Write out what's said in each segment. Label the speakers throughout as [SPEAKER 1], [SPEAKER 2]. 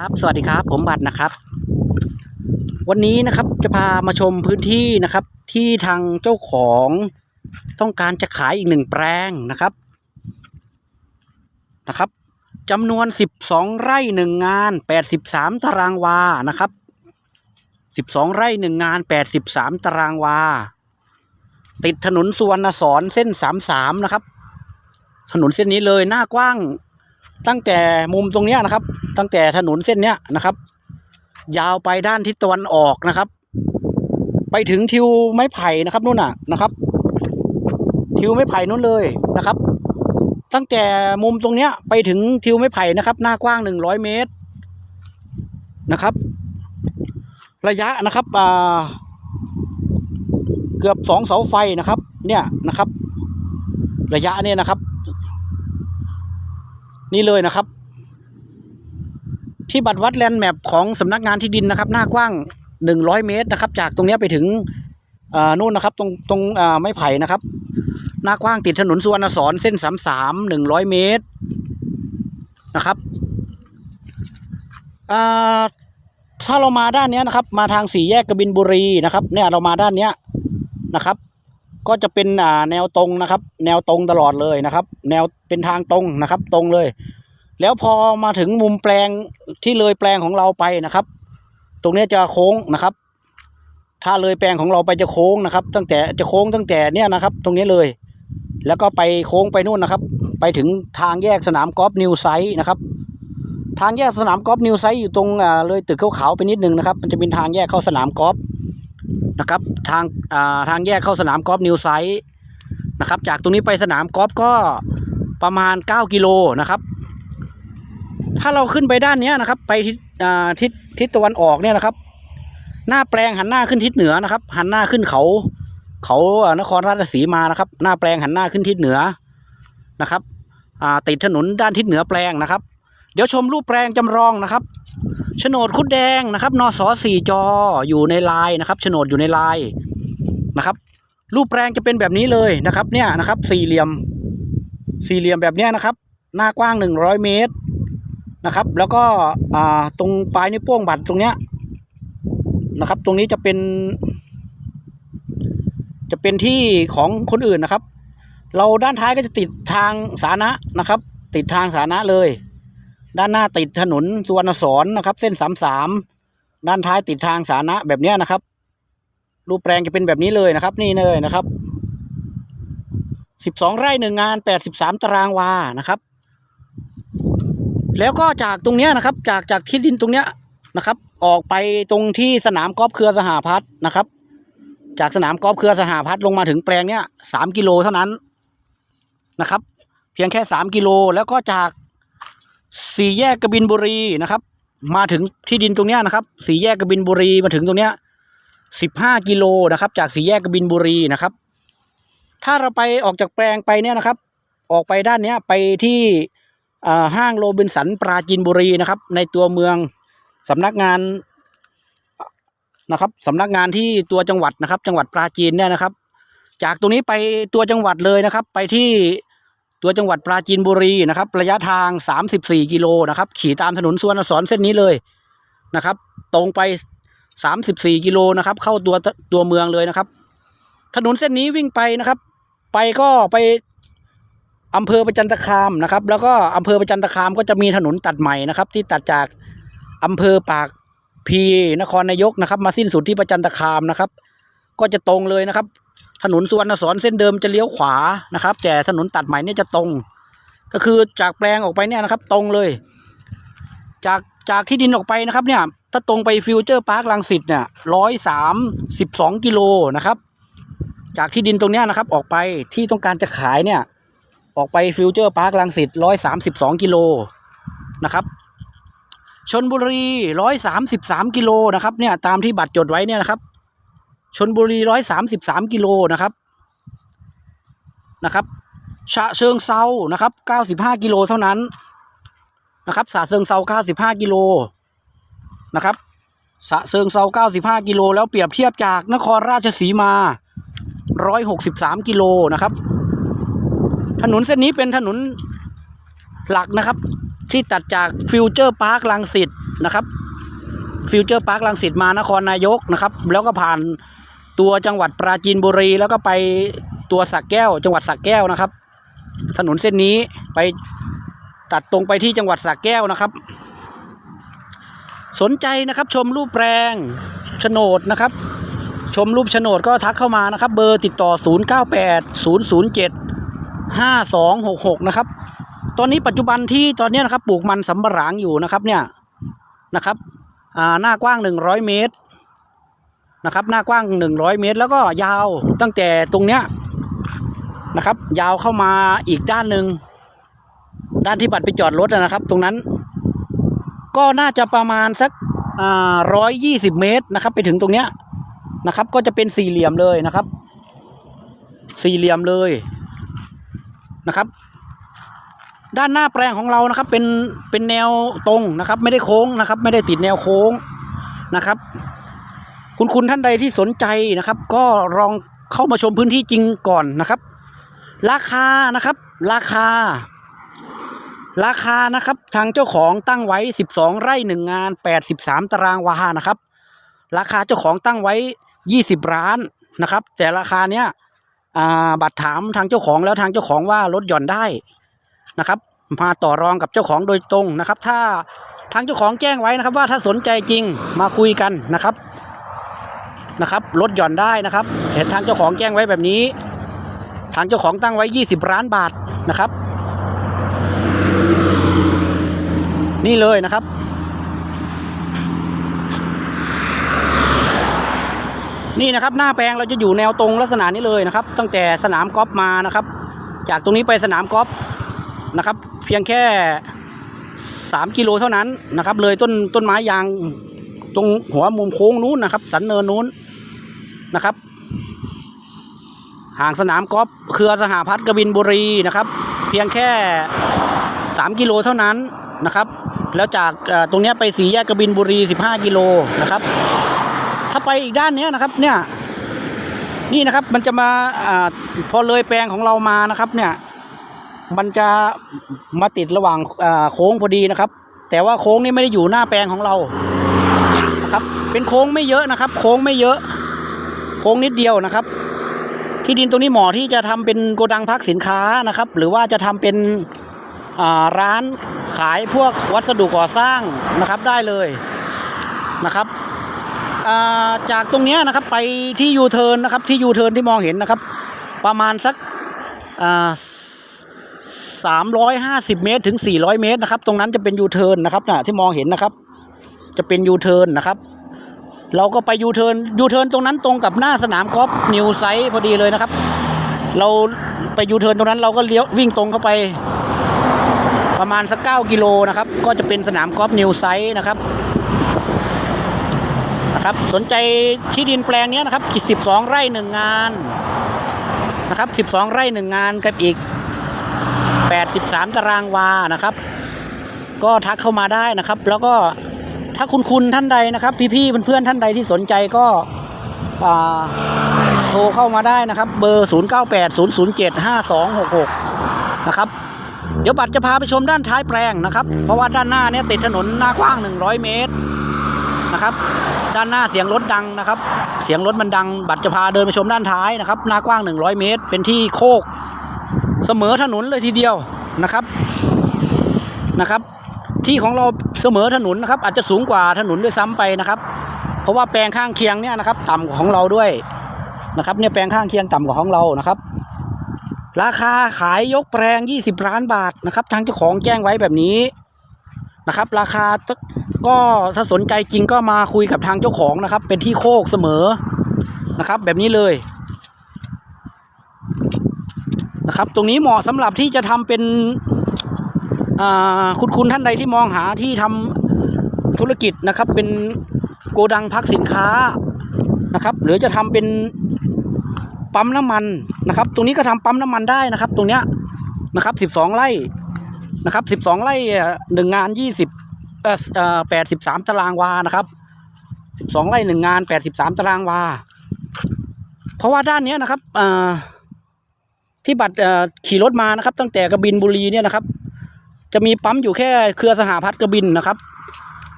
[SPEAKER 1] ครับสวัสดีครับ ผมบัตรนะครับ วันนี้นะครับจะพามาชมพื้นที่นะครับ ที่ทางเจ้าของต้องการจะขายอีกหนึ่งแปลงนะครับนะครับจำนวน 12 ไร่หนึ่งงาน 83 ตารางวานะครับ 12 ไร่หนึ่งงาน 83 ตารางวา ติดถนนสุวรรณสอนเส้น 33 นะครับ ถนนเส้นนี้เลยหน้ากว้างตั้งแต่มุมตรงนี้นะครับ ตั้งแต่ถนนเส้นเนี้ยนะครับ ยาวไปด้านทิศตะวันออกนะครับ ไปถึงทิวไม้ไผ่นะครับนู่นน่ะนะครับ ทิวไม้ไผ่นู่นเลยนะครับ ตั้งแต่มุมตรงเนี้ยไปถึงทิวไม้ไผ่นะครับ หน้ากว้างหนึ่งร้อยเมตรนะครับ ระยะนะครับอ่าเกือบสองเสาไฟนะครับ เนี่ยนะครับ ระยะเนี่ยนะครับ นี่เลยนะครับ ที่บัตรวัดแลนด์แมปของสำนักงานที่ดินนะครับ หน้ากว้าง 100 เมตรนะครับ จากตรงนี้ไปถึงอ่านู่นนะครับ ตรงตรงอ่าไม้ไผ่นะครับ หน้ากว้างติดถนนสุวรรณสอนเส้น33 100เมตรนะครับอ่าถ้าเรามาด้านนี้นะครับ มาทางสี่แยกกบินบุรีนะครับ เนี่ยเรามาด้านเนี้ยนะครับ ก็จะเป็นอ่าแนวตรงนะครับ แนวตรงตลอดเลยนะครับ แนวเป็นทางตรงนะครับ ตรงเลย แล้วพอมาถึงมุมแปลงที่เลยแปลงของเราไปนะครับ ตรงนี้จะโค้งนะครับ ถ้าเลยแปลงของเราไปจะโค้งนะครับ ตั้งแต่จะโค้งตั้งแต่เนี้ยนะครับ ตรงนี้เลย แล้วก็ไปโค้งไปนู่นนะครับ ไปถึงทางแยกสนามกอล์ฟนิวไซต์นะครับ ทางแยกสนามกอล์ฟนิวไซต์อยู่ตรงเลยตึกขาวๆไปนิดนึงนะครับ มันจะเป็นทางแยกเข้าสนามกอล์ฟนะครับ ทางทางแยกเข้าสนามกอล์ฟนิวไซต์นะครับ จากตรงนี้ไปสนามกอล์ฟก็ประมาณ 9 กิโลนะครับ ถ้าเราขึ้นไปด้านนี้นะครับ ไปทิศทิศทิศตะวันออกเนี่ยนะครับ หน้าแปลงหันหน้าขึ้นทิศเหนือนะครับ หันหน้าขึ้นเขา เขานครราชสีมานะครับ หน้าแปลงหันหน้าขึ้นทิศเหนือนะครับติดถนนด้านทิศเหนือแปลงนะครับ เดี๋ยวชมรูปแปลงจำลองนะครับโฉนดคุดแดงนะครับนสสี่จออยู่ในลายนะครับโฉนดอยู่ในลายนะครับ รูปแปลงจะเป็นแบบนี้เลยนะครับ เนี่ยนะครับ สี่เหลี่ยม สี่เหลี่ยมแบบเนี้ยนะครับ หน้ากว้างหนึ่งร้อยเมตร นะครับ แล้วก็ตรงปลายนิ้วโป้งบัตรตรงเนี้ยนะครับ ตรงนี้จะเป็น จะเป็นที่ของคนอื่นนะครับ เราด้านท้ายก็จะติดทางสาธารณะนะครับ ติดทางสาธารณะเลย ด้านหน้าติดถนนสุวรรณสอนนะครับ เส้นสามสามด้านท้ายติดทางสาธารณะแบบเนี้ยนะครับ รูปแปลงจะเป็นแบบนี้เลยนะครับ นี่เลยนะครับสิบสองไร่หนึ่งงานแปดสิบสามตารางวานะครับ แล้วก็จากตรงเนี้ยนะครับ จากจากที่ดินตรงเนี้ยนะครับ ออกไปตรงที่สนามกอล์ฟเครือสหพัฒน์นะครับ จากสนามกอล์ฟเครือสหพัฒน์ลงมาถึงแปลงเนี้ยสามกิโลเท่านั้นนะครับ เพียงแค่สามกิโลแล้วก็จากสี่แยกกบินบุรีนะครับ มาถึงที่ดินตรงเนี้ยนะครับสี่แยกกบินบุรีมาถึงตรงเนี้ยสิบห้ากิโลนะครับ จากสี่แยกกบินบุรีนะครับ ถ้าเราไปออกจากแปลงไปเนี่ยนะครับ ออกไปด้านเนี้ยไปที่ ห้างโรบินสันปราจีนบุรีนะครับ ในตัวเมืองสำนักงานนะครับสำนักงานที่ตัวจังหวัดนะครับ จังหวัดปราจีนเนี่ยนะครับ จากตรงนี้ไปตัวจังหวัดเลยนะครับ ไปที่ตัวจังหวัดปราจีนบุรีนะครับ ระยะทาง 34 กิโลนะครับ ขี่ตามถนนสวรรณสอนเส้นนี้เลยนะครับ ตรงไป 34 กิโลนะครับ เข้าตัวตัวเมืองเลยนะครับ ถนนเส้นนี้วิ่งไปนะครับ ไปก็ไป อำเภอประจันตคามนะครับ แล้วก็อำเภอประจันตคามก็จะมีถนนตัดใหม่นะครับ ที่ตัดจากอำเภอปากพีนครนายกนะครับ มาสิ้นสุดที่ประจันตคามนะครับ ก็จะตรงเลยนะครับ ถนนสุวรรณสอนเส้นเดิมจะเลี้ยวขวานะครับ แต่ถนนตัดใหม่เนี่ยจะตรง ก็คือจากแปลงออกไปเนี่ยนะครับ ตรงเลย จากจากที่ดินออกไปนะครับเนี่ยถ้าตรงไปฟิวเจอร์พาร์คลังสิตเนี่ยร้อยสามสิบสองกิโลนะครับ จากที่ดินตรงเนี้ยนะครับ ออกไปที่ต้องการจะขายเนี่ย ออกไปฟิวเจอร์พาร์คลังสิตร้อยสามสิบสองกิโลนะครับชนบุรีร้อยสามสิบสามกิโลนะครับเนี่ยตามที่บัตรจดไว้เนี่ยนะครับชนบุรีร้อยสามสิบสามกิโลนะครับนะครับฉะเชิงเซานะครับเก้าสิบห้ากิโลเท่านั้นนะครับสะเชิงเซาเก้าสิบห้ากิโลนะครับสะเชิงเซาเก้าสิบห้ากิโลแล้วเปรียบเทียบจากนครราชสีมาร้อยหกสิบสามกิโลนะครับ ถนนเส้นนี้เป็นถนนหลักนะครับ ที่ตัดจากฟิวเจอร์พาร์คลังสิตนะครับฟิวเจอร์พาร์คลังสิตมานครนายกนะครับ แล้วก็ผ่านตัวจังหวัดปราจีนบุรี แล้วก็ไปตัวสักแก้ว จังหวัดสักแก้วนะครับ ถนนเส้นนี้ไปตัดตรงไปที่จังหวัดสักแก้วนะครับ สนใจนะครับชมรูปแปลงโฉนดนะครับ ชมรูปโฉนดก็ทักเข้ามานะครับ เบอร์ติดต่อ 098 007 5266นะครับ ตอนนี้ปัจจุบันที่ตอนนี้นะครับปลูกมันสำปะหลังอยู่นะครับเนี่ยนะครับอ่าหน้ากว้าง100เมตรนะครับหน้ากว้าง100เมตร แล้วก็ยาวตั้งแต่ตรงเนี้ยนะครับ ยาวเข้ามาอีกด้านหนึ่งด้านที่บัตรไปจอดรถนะครับ ตรงนั้น ก็น่าจะประมาณสักร้อยยี่สิบเมตรนะครับ ไปถึงตรงเนี้ยนะครับ ก็จะเป็นสี่เหลี่ยมเลยนะครับ สี่เหลี่ยมเลย นะครับ ด้านหน้าแปลงของเรานะครับ เป็นเป็นแนวตรงนะครับ ไม่ได้โค้งนะครับ ไม่ได้ติดแนวโค้งนะครับ คุณคุณท่านใดที่สนใจนะครับ ก็ลองเข้ามาชมพื้นที่จริงก่อนนะครับ ราคานะครับ ราคา ราคานะครับ ทางเจ้าของตั้งไว้ 12 ไร่หนึ่งงาน 83 ตารางวานะครับ ราคาเจ้าของตั้งไว้ 20ล้านนะครับ แต่ราคาเนี้ย บัตรถามทางเจ้าของแล้วทางเจ้าของว่าลดหย่อนได้นะครับ มาต่อรองกับเจ้าของโดยตรงนะครับ ถ้าทางเจ้าของแจ้งไว้นะครับ ว่าถ้าสนใจจริงมาคุยกันนะครับนะครับลดหย่อนได้นะครับเห็นทางเจ้าของแจ้งไว้แบบนี้ ทางเจ้าของตั้งไว้ 20 ล้านบาทนะครับ นี่เลยนะครับ นี่นะครับหน้าแปลงเราจะอยู่แนวตรงลักษณะนี้เลยนะครับ ตั้งแต่สนามกอล์ฟมานะครับ จากตรงนี้ไปสนามกอล์ฟนะครับ เพียงแค่ 3 กิโลเท่านั้นนะครับ เลยต้นต้นไม้ยางตรงหัวมุมโค้งนู้นนะครับ สันเนินนู้นนะครับ ห่างสนามกอล์ฟเครือสหพัฒน์กบินบุรีนะครับ เพียงแค่ 3 กิโลเท่านั้นนะครับ แล้วจากตรงนี้ไปสีแยกกบินบุรี 15 กิโลนะครับ ถ้าไปอีกด้านนี้นะครับเนี่ยนี่นะครับมันจะมาอาพอเลยแปลงของเรามานะครับ เนี่ย มันจะมาติดระหว่างอ่าโค้งพอดีนะครับ แต่ว่าโค้งนี่ไม่ได้อยู่หน้าแปลงของเรานะครับ เป็นโค้งไม่เยอะนะครับ โค้งไม่เยอะ โค้งนิดเดียวนะครับที่ดินตรงนี้เหมาะที่จะทำเป็นโกดังพักสินค้านะครับ หรือว่าจะทำเป็นร้านขายพวกวัสดุก่อสร้างนะครับได้เลยนะครับ จากตรงนี้นะครับไปที่ยูเทิร์นนะครับที่ยูเทิร์นที่มองเห็นนะครับ ประมาณสักสามร้อยห้าสิบเมตรถึงสี่ร้อยเมตรนะครับ ตรงนั้นจะเป็นยูเทิร์นนะครับนะที่มองเห็นนะครับ จะเป็นยูเทิร์นนะครับ เราก็ไปยูเทิร์นยูเทิร์นตรงนั้นตรงกับหน้าสนามกอล์ฟนิวไซต์พอดีเลยนะครับ เราไปยูเทิร์นตรงนั้นเราก็เลี้ยววิ่งตรงเข้าไป ประมาณสักเก้ากิโลนะครับ ก็จะเป็นสนามกอล์ฟนิวไซต์นะครับ นะครับสนใจที่ดินแปลงนี้นะครับกี่สิบสองไร่หนึ่งงานนะครับสิบสองไร่หนึ่งงานกับอีกแปดสิบสามตารางวานะครับ ก็ทักเข้ามาได้นะครับ แล้วก็ถ้าคุณคุณท่านใดนะครับ พี่ๆเพื่อนๆท่านใดที่สนใจก็โทรเข้ามาได้นะครับ เบอร์ 0 9 8 0 0 7 5 2 6 6 นะครับ เดี๋ยวบัตรจะพาไปชมด้านท้ายแปลงนะครับ เพราะว่าด้านหน้าเนี่ยติดถนนหน้ากว้าง 100 เมตรนะครับ ด้านหน้าเสียงรถดังนะครับ เสียงรถมันดัง บัตรจะพาเดินไปชมด้านท้ายนะครับ หน้ากว้าง 100 เมตร เป็นที่โคก เสมอถนนเลยทีเดียวนะครับนะครับ ที่ของเราเสมอถนนนะครับ อาจจะสูงกว่าถนนด้วยซ้ำไปนะครับ เพราะว่าแปลงข้างเคียงเนี่ยนะครับ ต่ำกว่าของเราด้วยนะครับเนี่ยแปลงข้างเคียงต่ำกว่าของเรานะครับ ราคาขายยกแปลง 20 ล้านบาทนะครับ ทางเจ้าของแจ้งไว้แบบนี้ นะครับ ราคาก็ถ้าสนใจจริงก็มาคุยกับทางเจ้าของนะครับ เป็นที่โคกเสมอนะครับ แบบนี้เลยนะครับ ตรงนี้เหมาะสำหรับที่จะทำเป็นคุณคุณท่านใดที่มองหาที่ทำธุรกิจนะครับ เป็นโกดังพักสินค้านะครับ หรือจะทำเป็นปั๊มน้ำมันนะครับ ตรงนี้ก็ทำปั๊มน้ำมันได้นะครับ ตรงเนี้ยนะครับสิบสองไร่ นะครับสิบสองไร่หนึ่งงานยี่สิบเอ่อแปดสิบสามตารางวานะครับสิบสองไร่หนึ่งงานแปดสิบสามตารางวา เพราะว่าด้านเนี้ยนะครับอ่าที่บัตรขี่รถมานะครับ ตั้งแต่กระบินบุรีเนี่ยนะครับ จะมีปั๊มอยู่แค่เครือสหพัฒน์กระบินนะครับ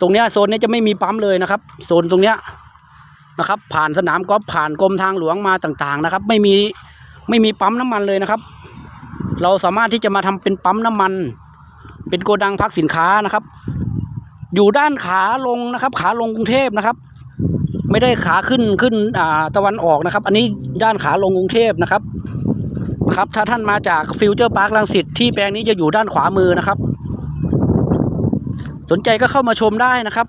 [SPEAKER 1] ตรงเนี้ยโซนนี้จะไม่มีปั๊มเลยนะครับ โซนตรงเนี้ยนะครับ ผ่านสนามกอล์ฟผ่านกรมทางหลวงมาต่างๆนะครับ ไม่มีไม่มีปั๊มน้ำมันเลยนะครับ เราสามารถที่จะมาทำเป็นปั๊มน้ำมัน เป็นโกดังพักสินค้านะครับ อยู่ด้านขาลงนะครับ ขาลงกรุงเทพนะครับ ไม่ได้ขาขึ้นขึ้นตะวันออกนะครับ อันนี้ด้านขาลงกรุงเทพนะครับนะครับ ถ้าท่านมาจากฟิวเจอร์พาร์คลังสิตที่แปลงนี้จะอยู่ด้านขวามือนะครับ สนใจก็เข้ามาชมได้นะครับ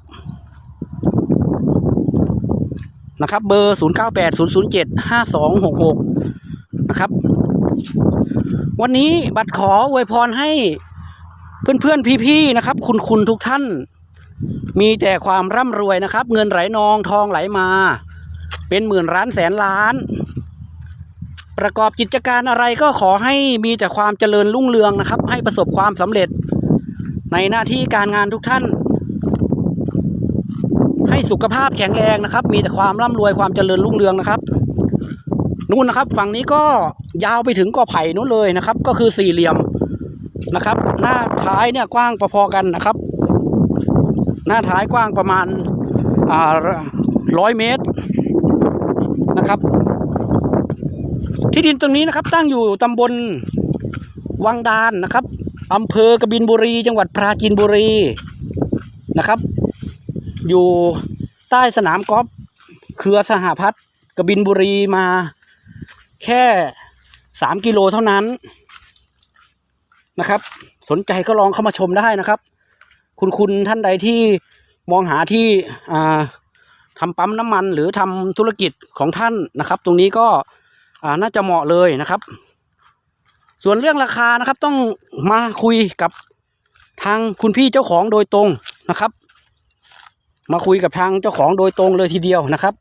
[SPEAKER 1] นะครับ เบอร์ 0 9 8 0 0 7 5 2 6 6 นะครับ วันนี้บัตรขออวยพรให้ เพื่อนๆพี่ๆนะครับ คุณคุณทุกท่าน มีแต่ความร่ำรวยนะครับ เงินไหลนองทองไหลมา เป็นหมื่นล้านแสนล้าน ประกอบกิจการอะไรก็ขอให้มีแต่ความเจริญรุ่งเรืองนะครับ ให้ประสบความสำเร็จ ในหน้าที่การงานทุกท่าน ให้สุขภาพแข็งแรงนะครับ มีแต่ความร่ำรวยความเจริญรุ่งเรืองนะครับนู่นนะครับ ฝั่งนี้ก็ยาวไปถึงกอไผ่นู้นเลยนะครับ ก็คือสี่เหลี่ยม นะครับ หน้าท้ายเนี่ยกว้างพอๆกันนะครับ หน้าท้ายกว้างประมาณอ่าร้อยเมตรนะครับ ที่ดินตรงนี้นะครับตั้งอยู่ตำบลวังดานนะครับอำเภอกบินบุรี จังหวัดปราจีนบุรีนะครับ อยู่ใต้สนามกอล์ฟเครือสหพัฒน์กบินบุรีมาแค่สามกิโลเท่านั้น นะครับ สนใจก็ลองเข้ามาชมได้นะครับ คุณคุณท่านใดที่มองหาที่อ่าทำปั๊มน้ำมันหรือทำธุรกิจของท่านนะครับ ตรงนี้ก็น่าจะเหมาะเลยนะครับ ส่วนเรื่องราคานะครับต้องมาคุยกับทางคุณพี่เจ้าของโดยตรงนะครับ มาคุยกับทางเจ้าของโดยตรงเลยทีเดียวนะครับ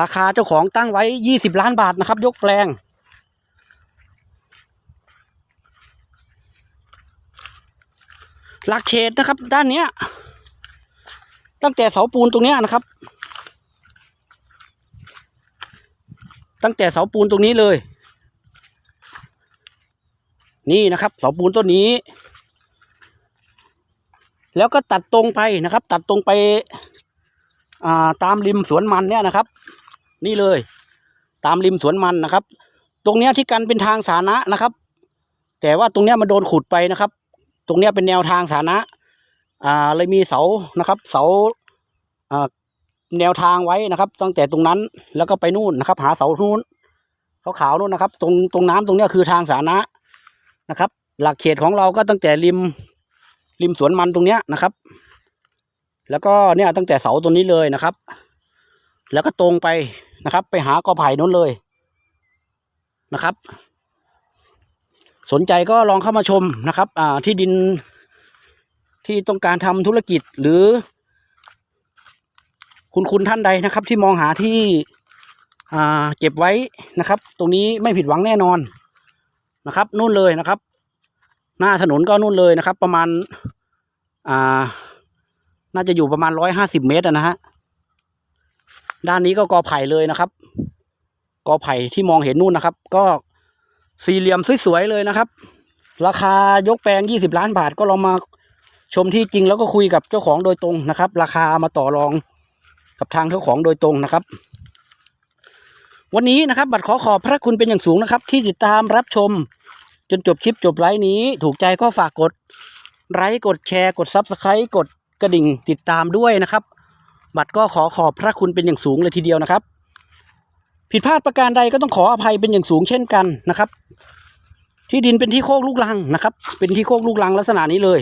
[SPEAKER 1] ราคาเจ้าของตั้งไว้ยี่สิบล้านบาทนะครับ ยกแปลง หลักเขตนะครับ ด้านเนี้ย ตั้งแต่เสาปูนตรงเนี้ยนะครับ ตั้งแต่เสาปูนตรงนี้เลย นี่นะครับ เสาปูนต้นนี้ แล้วก็ตัดตรงไปนะครับ ตัดตรงไปาตามริมสวนมันเนี่ยนะครับ นี่เลย ตามริมสวนมันนะครับ ตรงเนี้ยที่กันเป็นทางสาธารณะนะครับ แต่ว่าตรงเนี้ยมันโดนขุดไปนะครับ ตรงเนี้ยเป็นแนวทางสาธารณะอ่าเลยมีเสานะครับ เสาอ่าแนวทางไว้นะครับ ตั้งแต่ตรงนั้นแล้วก็ไปนู่นนะครับ หาเสานู้นขาวๆนู่นนะครับ ตรงตรงน้ำตรงเนี้ยคือทางสาธารณะนะครับ หลักเขตของเราก็ตั้งแต่ริมริมสวนมันตรงเนี้ยนะครับ แล้วก็เนี่ยตั้งแต่เสาตัวนี้เลยนะครับ แล้วก็ตรงไปนะครับ ไปหากอไผ่นู้นเลยนะครับ สนใจก็ลองเข้ามาชมนะครับที่ดินที่ต้องการทำธุรกิจหรือ คุณคุณท่านใดนะครับ ที่มองหาที่เก็บไว้นะครับ ตรงนี้ไม่ผิดหวังแน่นอนนะครับ นู่นเลยนะครับ หน้าถนนก็นู่นเลยนะครับ ประมาณอ่าน่าจะอยู่ประมาณร้อยห้าสิบเมตรนะฮะด้านนี้ก็กอไผ่เลยนะครับ กอไผ่ที่มองเห็นนู่นนะครับ ก็ สี่เหลี่ยมสวยๆเลยนะครับ ราคายกแปลงยี่สิบล้านบาทก็ลองมาชมที่จริงแล้วก็คุยกับเจ้าของโดยตรงนะครับ ราคามาต่อรองกับทางเจ้าของโดยตรงนะครับ วันนี้นะครับ บัตรขอขอบพระคุณเป็นอย่างสูงนะครับ ที่ติดตามรับชมจนจบคลิปจบไลฟ์นี้ ถูกใจก็ฝากกดไลค์กดแชร์กดซับสไครต์กดกระดิ่งติดตามด้วยนะครับ บัตรก็ขอขอบพระคุณเป็นอย่างสูงเลยทีเดียวนะครับ ผิดพลาดประการใดก็ต้องขออภัยเป็นอย่างสูงเช่นกันนะครับ ที่ดินเป็นที่โคกลูกลังนะครับ เป็นที่โคกลูกลังลักษณะนี้เลย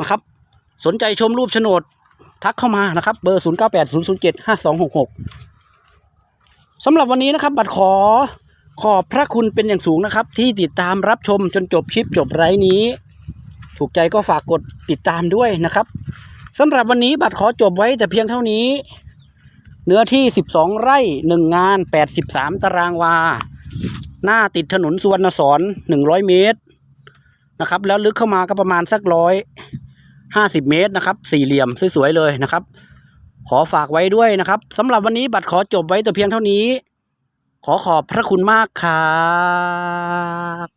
[SPEAKER 1] นะครับ สนใจชมรูปโฉนดทักเข้ามานะครับ เบอร์ 0 9 8 0 0 7 5 2 6 6สำหรับวันนี้นะครับ บัตรขอขอบพระคุณเป็นอย่างสูงนะครับ ที่ติดตามรับชมจนจบคลิปจบไลฟ์นี้ ถูกใจก็ฝากกดติดตามด้วยนะครับสำหรับวันนี้บัตรขอจบไว้แต่เพียงเท่านี้ เนื้อที่ 12 ไร่ 1 งาน 83 ตารางวา หน้าติดถนนสุวรรณสอน100 เมตรนะครับ แล้วลึกเข้ามาก็ประมาณสักร้อยห้าสิบเมตรนะครับ สี่เหลี่ยมสวยๆเลยนะครับ ขอฝากไว้ด้วยนะครับสำหรับวันนี้บัตรขอจบไว้แต่เพียงเท่านี้ ขอขอบพระคุณมากครับ